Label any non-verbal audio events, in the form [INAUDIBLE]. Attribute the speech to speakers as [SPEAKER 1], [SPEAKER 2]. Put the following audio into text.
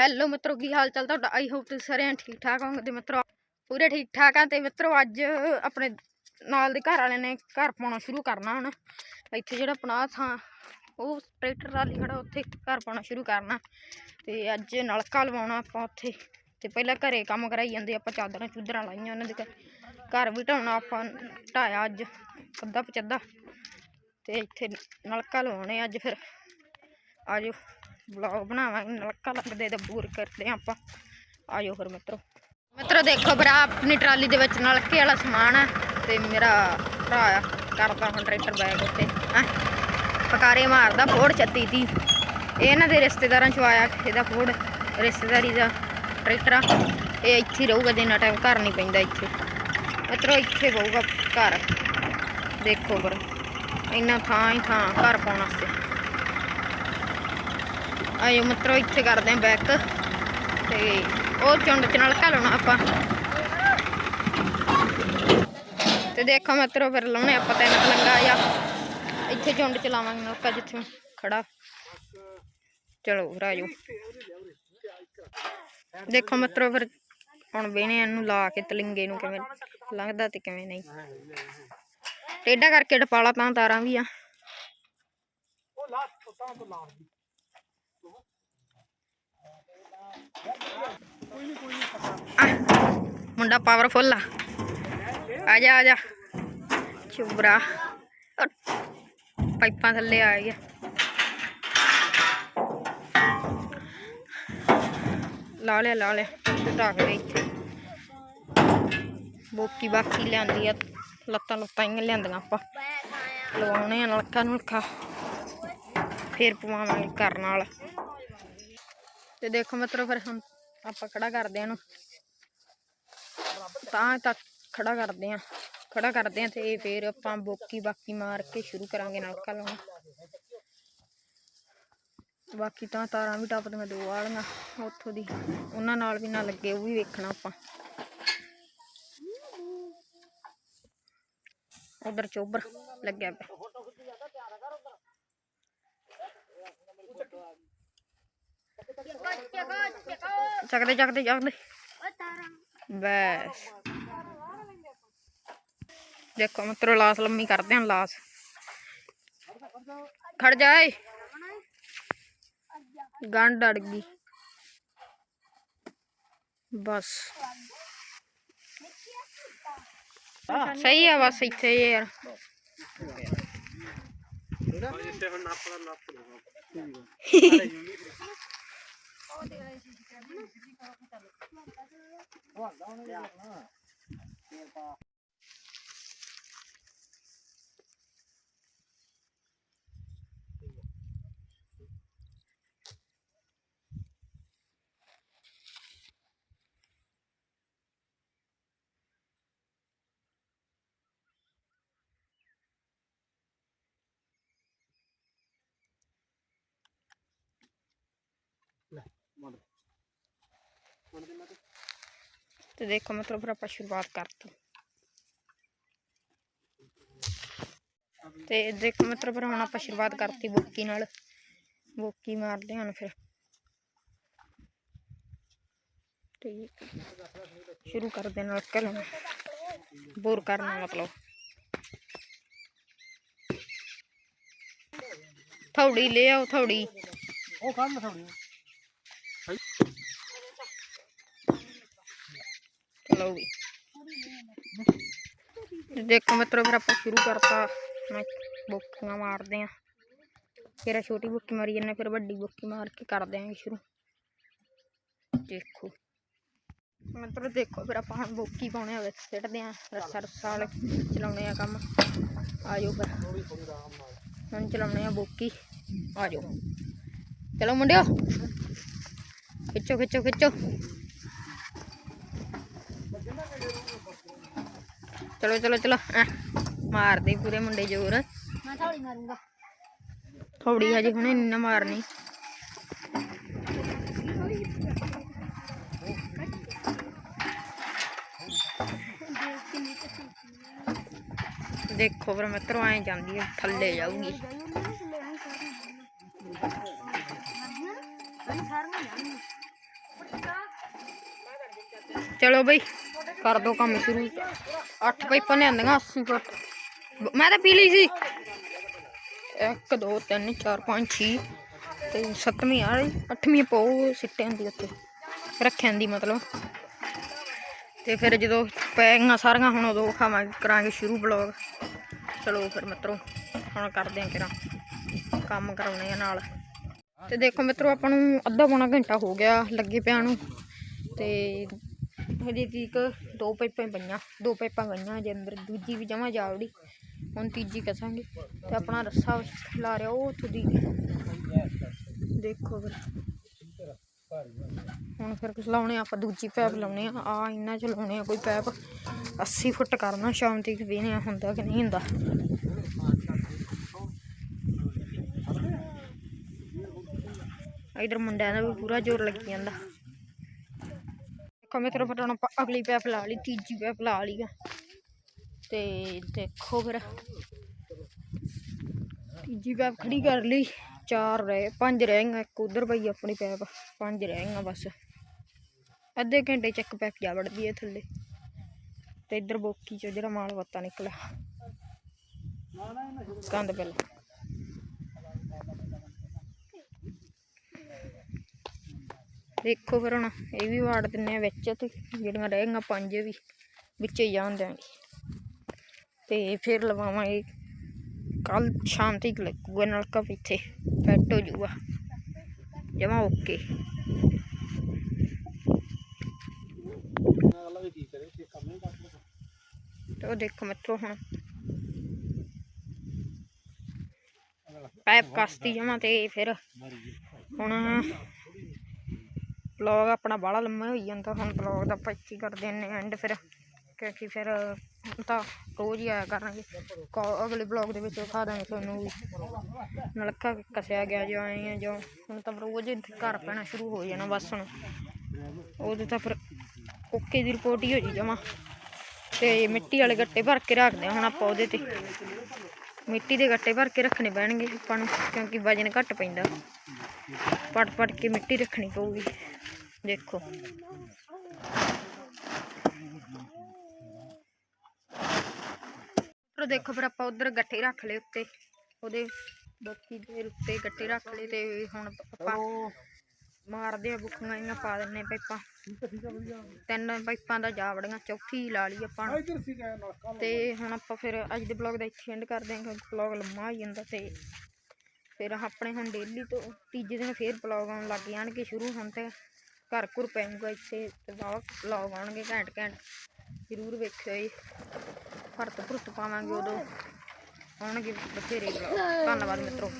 [SPEAKER 1] Hello ਮਿੱਤਰੋ, ਕੀ ਹਾਲ ਚਾਲ ਤੁਹਾਡਾ? ਆਈ ਹੋਪ ਤੁਸੀਂ ਸਾਰੇ ਠੀਕ ਠਾਕ ਹੋਵੋਗੇ ਤੇ ਮਿੱਤਰੋ, ਪੂਰੇ ਠੀਕ ਠਾਕ ਆ ਤੇ ਮਿੱਤਰੋ, ਅੱਜ ਆਪਣੇ ਨਾਲ ਦੇ ਘਰ ਵਾਲਿਆਂ ਨੇ ਘਰ ਪਾਉਣਾ ਸ਼ੁਰੂ ਕਰਨਾ ਹੁਣ ਇੱਥੇ ਜਿਹੜਾ ਆਪਣਾ ਥਾਂ, ਉਹ ਟਰੈਕਟਰ ਰਾਲੀ ਖੜਾ, ਉੱਥੇ ਘਰ ਪਾਉਣਾ ਸ਼ੁਰੂ ਕਰਨਾ। ਤੇ ਅੱਜ ਨਲਕਾ ਲਵਾਉਣਾ ਆਪਾਂ ਉੱਥੇ। ਤੇ ਪਹਿਲਾਂ ਘਰੇ ਕੰਮ ਕਰਾਈ ਜਾਂਦੇ, ਆਪਾਂ ਚਾਦਰਾਂ ਚੁੱਦਰਾਂ ਲਾਈਆਂ ਉਹਨਾਂ ਦੇ ਘਰ ਘਰ ਵੀ ਢਾਉਣਾ ਆਪਾਂ ਢਾਇਆ ਅੱਜ ਅੱਧਾ ਪਚੱਧਾ ਤੇ ਇੱਥੇ ਨਲਕਾ ਲਵਾਉਣੇ ਅੱਜ ਫਿਰ। ਆਜੋ ਵਲੌਗ ਬਣਾਵਾਂਗੇ ਨਲਕਾ ਲੱਗਦੇ ਤੇ ਬੂਰ ਕਰਦੇ ਹਾਂ ਆਪਾਂ। ਆਜੋ ਫਿਰ ਮਿੱਤਰੋ। ਮਿੱਤਰੋ, ਦੇਖੋ ਭਰਾ, ਆਪਣੀ ਟਰਾਲੀ ਦੇ ਵਿੱਚ ਨਲਕੇ ਵਾਲਾ ਸਮਾਨ ਹੈ ਤੇ ਮੇਰਾ ਭਰਾ ਆ, ਕਰਦਾ ਹੁਣ ਟਰੈਕਟਰ ਬੈਗ ਉੱਤੇ, ਹੈਂ। ਪਕਾਰੇ ਮਾਰਦਾ ਫੋੜ ਚੱਤੀ ਤੀ ਇਹ ਇਹਨਾਂ ਦੇ ਰਿਸ਼ਤੇਦਾਰਾਂ ਚੋਂ ਆਇਆ ਇਹਦਾ ਫੋੜ, ਰਿਸ਼ਤੇਦਾਰੀ ਦਾ ਟਰੈਕਟਰ ਆ। ਇਹ ਇੱਥੇ ਰਹੂਗਾ ਦਿਨਾਂ ਟਾਈਮ ਘਰ ਨਹੀਂ ਪੈਂਦਾ ਇੱਥੇ। ਮਿੱਤਰੋ, ਇੱਥੇ ਪਊਗਾ ਘਰ। ਦੇਖੋ ਪਰ ਇੰਨਾ ਥਾਂ ਹੀ ਥਾਂ ਘਰ ਪਾਉਣ ਵਾਸਤੇ। ਆਇਓ ਮਿੱਤਰੋ ਇੱਥੇ ਕਰਦੇ ਆਂ ਬੈਕ ਤੇ ਉਹ ਚੁੰਡ ਚ ਨਾਲ ਘਲਾਉਣਾ ਆਪਾਂ। ਤੇ ਦੇਖੋ ਮਿੱਤਰੋ ਫਿਰ ਲਾਉਣੇ ਆਪਾਂ ਤਿੰਨ ਪਲੰਗਾ ਜਾਂ ਇੱਥੇ ਚੁੰਡ ਚ ਲਾਵਾਂਗੇ ਨਲਕਾ ਜਿੱਥੇ ਖੜਾ। ਚਲੋ ਫਿਰ ਆਜੋ। ਦੇਖੋ ਮਿੱਤਰੋ ਫਿਰ ਹੁਣ ਵੇਣੇ ਇਹਨੂੰ ਲਾ ਕੇ ਤਲਿੰਗੇ ਨੂੰ ਕਿਵੇਂ ਲੰਘਦਾ ਤੇ ਕਿਵੇਂ ਨਹੀਂ। ਟੇਡਾ ਕਰਕੇ ਡਪਾਲਾ ਤਾਂ ਤਾਰਾਂ ਵੀ ਆ। ਆਹ, ਮੁੰਡਾ ਪਾਵਰਫੁੱਲ ਆ। ਆ ਜਾ ਆ ਜਾ। ਚੁਬਰਾ। ਪਾਈਪਾਂ ਥੱਲੇ ਆ ਗਿਆ। ਲਾ ਲਿਆ ਲਾ ਲਿਆ। ਤੇ ਢੱਕ ਦੇ ਇੱਥੇ। ਬੋਕੀ ਬਾਕੀ ਲਿਆਂਦੀ ਆ। ਲੱਤਾਂ ਲੁੱਤਾਂ ਹੀ ਲਿਆਂਦੀਆਂ ਆਪਾਂ। ਲਵਾਉਣੇ ਆ ਨਲਕਾ ਨੁਲਕਾ। ਫੇਰ ਪਵਾਵਾਂਗੇ ਕਰਨ ਵਾਲਾ। ਤੇ ਦੇਖੋ ਮਿੱਤਰੋ ਫਿਰ ਹੁਣ ਆਪਾਂ ਖੜਾ ਕਰਦੇ ਆ ਇਹਨੂੰ। ਤਾਂ ਤੱਕ ਖੜਾ ਕਰਦੇ ਆ ਖੜਾ ਕਰਦੇ ਆ ਤੇ ਫੇਰ ਆਪਾਂ ਬੋਕੀ ਬਾਕੀ ਮਾਰ ਕੇ ਸ਼ੁਰੂ ਕਰਾਂਗੇ ਨਲਕਾ ਲਾਉਣਾ ਬਾਕੀ ਤਾਂ ਤਾਰਾਂ ਵੀ ਟੱਪਦੀਆਂ ਦੋ ਵਾਲੀਆਂ ਉੱਥੋਂ ਦੀ। ਉਹਨਾਂ ਨਾਲ ਵੀ ਨਾ ਲੱਗੇ, ਉਹ ਵੀ ਵੇਖਣਾ ਆਪਾਂ। ਉਧਰ ਚੋਬਰ ਲੱਗਿਆ ਪਿਆ। ਚੱਕਦੇ ਚੱਕਦੇ ਚੱਕਦੇ। ਬਸ। ਦੇਖੋ ਮਿੱਤਰੋ ਲਾਸ ਲੰਮੀ ਕਰਦੇ ਹਾਂ ਲਾਸ। ਖੜ ਜਾਏ ਗੰਢ ਅੜ ਗਈ। ਬਸ। ਸਹੀ ਆ ਬਸ ਇੱਥੇ [LAUGHS] ਹੀ ਯਾਰ ਤੇ ਦੇਖੋ ਮਤਲਬ ਫਿਰ ਆਪਾਂ ਸ਼ੁਰੂਆਤ ਕਰਤੀ। ਤੇ ਦੇਖੋ ਮਤਲਬ ਫਿਰ ਹੁਣ ਆਪਾਂ ਸ਼ੁਰੂਆਤ ਕਰਤੀ ਬੋਕੀ ਨਾਲ। ਬੋਕੀ ਮਾਰਦੇ ਹਾਂ ਫਿਰ। ਠੀਕ ਸ਼ੁਰੂ ਕਰਦੇ ਨਾਲ ਕਲਮ ਬੋਰ ਕਰਨਾ ਮਤਲਬ ਥੋੜੀ ਲੈ ਆਓ ਥੋੜੀ
[SPEAKER 2] ਉਹ ਕੱਢ ਥੋੜੀ
[SPEAKER 1] ਚਲੋ ਵੀ ਤੇ ਦੇਖੋ ਮਿੱਤਰੋ ਫਿਰ ਆਪਾਂ ਸ਼ੁਰੂ ਕਰਤਾ ਮੈਂ ਬੋਕੀਆਂ ਮਾਰਦੇ ਆ ਫਿਰ ਆਹ ਛੋਟੀ ਬੋਕੀ ਮਾਰੀ ਜਾਂਦੇ ਫਿਰ ਵੱਡੀ ਬੋਕੀ ਮਾਰ ਕੇ ਕਰਦੇ ਆਂਗੇ ਸ਼ੁਰੂ ਦੇਖੋ ਮਿੱਤਰੋ ਦੇਖੋ ਫਿਰ ਆਪਾਂ ਹੁਣ ਬੋਕੀ ਪਾਉਣੇ ਆ ਵਿੱਚ ਸਿੱਟਦੇ ਆ ਰੱਸਾ ਰੱਸਾ ਵਾਲੇ ਚਲਾਉਣੇ ਆ ਕੰਮ ਆਜੋ ਫਿਰ ਹੁਣ ਚਲਾਉਣੇ ਆ ਬੋਕੀ ਆਜੋ ਚਲੋ ਮੁੰਡਿਓ ਖਿੱਚੋ ਖਿੱਚੋ ਖਿੱਚੋ ਚਲੋ ਚਲੋ ਚਲੋ ਐ ਮਾਰਦੇ ਪੂਰੇ ਮੁੰਡੇ ਜ਼ੋਰ
[SPEAKER 3] ਮੈਂ ਥੋੜੀ ਮਾਰੂੰਗਾ
[SPEAKER 1] ਥੋੜੀ ਹਜੇ ਹੁਣੇ ਨੀ ਨਾ ਮਾਰਨੀ ਦੇਖੋ ਫਿਰ ਮਿੱਤਰੋ ਐ ਜਾਂਦੀ ਹੈ ਥੱਲੇ ਜਾਊਗੀ ਅੱਠ ਪਾਈਪਾਂ ਨੇ ਆਂਦੀਆਂ 80 ਫੁੱਟ ਮੈਂ ਤਾਂ ਪੀ ਲਈ ਸੀ। 1 2 3 4 5 6 ਤੇ ਸੱਤਵੀਂ ਆ ਰਹੀ। ਅੱਠਵੀਂ ਪਾਉ ਸਿੱਟਿਆਂ ਦੀ ਉੱਤੇ ਰੱਖਿਆਂ ਦੀ ਮਤਲਬ। ਤੇ ਫਿਰ ਜਦੋਂ ਪੈਗੀਆਂ ਸਾਰੀਆਂ ਹੁਣ ਉਦੋਂ ਖਾਵਾਂਗੇ ਕਰਾਂਗੇ ਸ਼ੁਰੂ ਬਲੌਗ ਚਲੋ ਫਿਰ ਮਿੱਤਰੋ, ਹੁਣ ਕਰਦੇ ਆਂ ਕਿਰਾਂ। ਕੰਮ ਕਰਾਉਣੇ ਆ ਨਾਲ। ਤੇ ਦੇਖੋ ਮਿੱਤਰੋ, ਆਪਾਂ ਨੂੰ ਅੱਧਾ ਪੌਣਾ ਘੰਟਾ ਹੋ ਗਿਆ ਲੱਗੇ ਪਿਆ ਨੂੰ। ਤੇ ਹਜੇ ਤੀਕ ਦੋ ਪਾਈਪਾਂ ਪਈਆਂ, ਦੋ ਪਾਈਪਾਂ ਪਈਆਂ ਜੇ ਅੰਦਰ, ਦੂਜੀ ਵੀ ਜਮਾ ਜਾਵੜੀ ਹੁਣ ਤੀਜੀ ਕਸਾਂਗੇ ਤੇ ਆਪਣਾ ਰੱਸਾ ਲਾ ਰਿਹਾ ਉਹ ਉੱਥੋਂ ਦੀ। ਦੇਖੋ ਫਿਰ। ਹੁਣ ਫਿਰ ਕੁਛ ਲਾਉਣੇ ਆ, ਆਪਾਂ ਦੂਜੀ ਪੈਪ ਲਾਉਣੇ ਆ ਆ ਇੰਨਾ ਚ ਲਾਉਣੇ ਆ ਕੋਈ ਪੈਪ 80 ਫੁੱਟ ਕਰਨਾ ਸ਼ਾਮ ਤੱਕ ਵੇਨੇ ਹੁੰਦਾ ਕਿ ਨਹੀਂ ਹੁੰਦਾ। ਇਧਰ ਮੁੰਡਿਆਂ ਦਾ ਵੀ ਪੂਰਾ ਜ਼ੋਰ ਲੱਗੀ ਜਾਂਦਾ। ਦੇਖੋ ਮੇਰੇ ਫਟਾਉਣ ਆਪਾਂ ਅਗਲੀ ਪੈਪ ਲਾ ਲਈ, ਤੀਜੀ ਪੈਪ ਲਾ ਲਈ ਆ। ਤੇ ਦੇਖੋ ਫਿਰ, ਤੀਜੀ ਪੈਪ ਖੜੀ ਕਰ ਲਈ। ਚਾਰ ਰਹਿ, ਪੰਜ ਰਹਿ ਗਈਆਂ, ਇੱਕ ਉਧਰ ਪਈ ਆਪਣੀ ਪੈਪ, ਪੰਜ ਰਹਿ ਗਈਆਂ ਬਸ। ਅੱਧੇ ਘੰਟੇ ਚ ਇੱਕ ਪੈਪ ਜਾ ਵੜਦੀ ਹੈ ਥੱਲੇ। ਤੇ ਇੱਧਰ ਬੋਕੀ ਚ ਜਿਹੜਾ ਮਾਲ ਵੱਤਾ ਨਿਕਲਿਆ। ਕੰਦ ਪਹਿਲਾਂ। ਦੇਖੋ ਫਿਰ ਹੁਣ, ਇਹ ਵੀ ਵਾੜ ਦਿੰਨੇ ਆ ਵਿੱਚ ਤੇ ਜਿਹੜੀਆਂ ਰਹਿ ਗਈਆਂ ਪੰਜ ਵੀ, ਵਿੱਚੇ ਹੀ ਜਾਣ ਦਿਆਂਗੇ। ਤੇ ਫਿਰ ਲਵਾਵਾਂਗੇ ਕੱਲ ਸ਼ਾਮ ਤੱਕ ਲੱਗੂਗਾ ਨਲਕਾ ਇੱਥੇ ਸੈੱਟ ਹੋ ਜਾਊਗਾ। ਜਮਾ ਓਕੇ
[SPEAKER 2] ਅਗਲਾ
[SPEAKER 1] ਦੇਖੋ ਮਿੱਤਰੋ ਹੁਣ। ਪਾਈਪ ਕਸਤੀ ਜਮਾ ਤੇ ਫਿਰ ਹੁਣ ਬਲੌਗ ਆਪਣਾ ਬਾਹਲਾ ਲੰਮਾ ਹੋਈ ਜਾਂਦਾ, ਹੁਣ ਬਲੌਗ ਦਾ ਆਪਾਂ ਇੱਥੇ ਹੀ ਕਰਦੇ ਨੇ ਐਂਡ ਫਿਰ। ਕਿਉਂਕਿ ਫਿਰ ਹੁਣ ਤਾਂ ਰੋਜ਼ ਹੀ ਆਇਆ ਕਰਾਂਗੇ। ਅਗਲੇ ਬਲੌਗ ਦੇ ਵਿੱਚ ਦਿਖਾ ਦਾਂਗੇ ਤੁਹਾਨੂੰ ਵੀ। ਨਲਕਾ ਕਸਿਆ ਗਿਆ ਜੋ ਆਏ ਆ ਜੋ, ਹੁਣ ਤਾਂ ਰੋਜ਼ ਘਰ ਪੈਣਾ ਸ਼ੁਰੂ ਹੋ ਜਾਣਾ ਬਸ ਹੁਣ। ਉਹਦੇ ਤਾਂ ਫਿਰ ਓਕੇ ਦੀ ਰਿਪੋਰਟ ਹੀ ਹੋ ਜੀ ਜਮਾ। ਤੇ ਮਿੱਟੀ ਵਾਲੇ ਗੱਟੇ ਭਰ ਕੇ ਰੱਖਦੇ ਆ ਹੁਣ ਆਪਾਂ ਉਹਦੇ ਤੇ। ਮਿੱਟੀ ਦੇ ਗੱਟੇ ਭਰ ਕੇ ਰੱਖਣੇ ਪੈਣਗੇ ਆਪਾਂ ਨੂੰ ਕਿਉਂਕਿ ਵਜਨ ਘੱਟ ਪੈਂਦਾ ਪਟ ਪਟ ਕੇ ਮਿੱਟੀ ਰੱਖਣੀ ਪਊਗੀ ਦੇਖੋ ਪਰ ਦੇਖੋ ਫਿਰ ਆਪਾਂ ਉਧਰ ਗੱਟੇ ਰੱਖ ਲਏ ਉੱਤੇ ਉਹਦੇ ਬਾਕੀ ਦੇ ਉੱਤੇ ਗੱਟੇ ਰੱਖ ਲਏ ਤੇ ਹੁਣ ਆਪਾਂ ਮਾਰਦੇ ਆ ਬੁੱਕੀਆਂ ਜਿਹੀਆਂ ਪਾ ਦਿੰਨੇ ਪਾਈਪਾਂ। ਤਿੰਨ ਪਾਈਪਾਂ ਦਾ ਜਾ ਵੜੀਆਂ ਚੌਥੀ ਲਾ ਲਈ ਆਪਾਂ ਤੇ ਹੁਣ ਆਪਾਂ ਫਿਰ ਅੱਜ ਦੇ ਬਲੌਗ ਦਾ ਇੱਥੇ ਐਂਡ ਕਰਦੇ ਹਾਂ ਕਿਉਂਕਿ ਬਲੌਗ ਲੰਮਾ ਹੋ ਜਾਂਦਾ ਤੇ ਫਿਰ ਆਪਣੇ ਹੁਣ ਡੇਲੀ ਤੋਂ ਤੀਜੇ ਦਿਨ ਫੇਰ ਬਲੌਗ ਆਉਣ ਲੱਗ ਜਾਣਗੇ ਸ਼ੁਰੂ ਹੁਣ ਤੇ ਘਰ ਘੁਰ ਪੈਂਗਾ ਇੱਥੇ ਤੇ ਬਲੌਗ ਆਉਣਗੇ ਘੈਂਟ ਘੈਂਟ। ਜ਼ਰੂਰ ਵੇਖਿਓ ਜੀ ਭਰਤ ਭੁਰਤ ਪਾਵਾਂਗੇ ਉਦੋਂ। ਆਉਣਗੇ ਬਥੇਰੇ ਬਲੌਗ ਧੰਨਵਾਦ ਮਿੱਤਰੋ।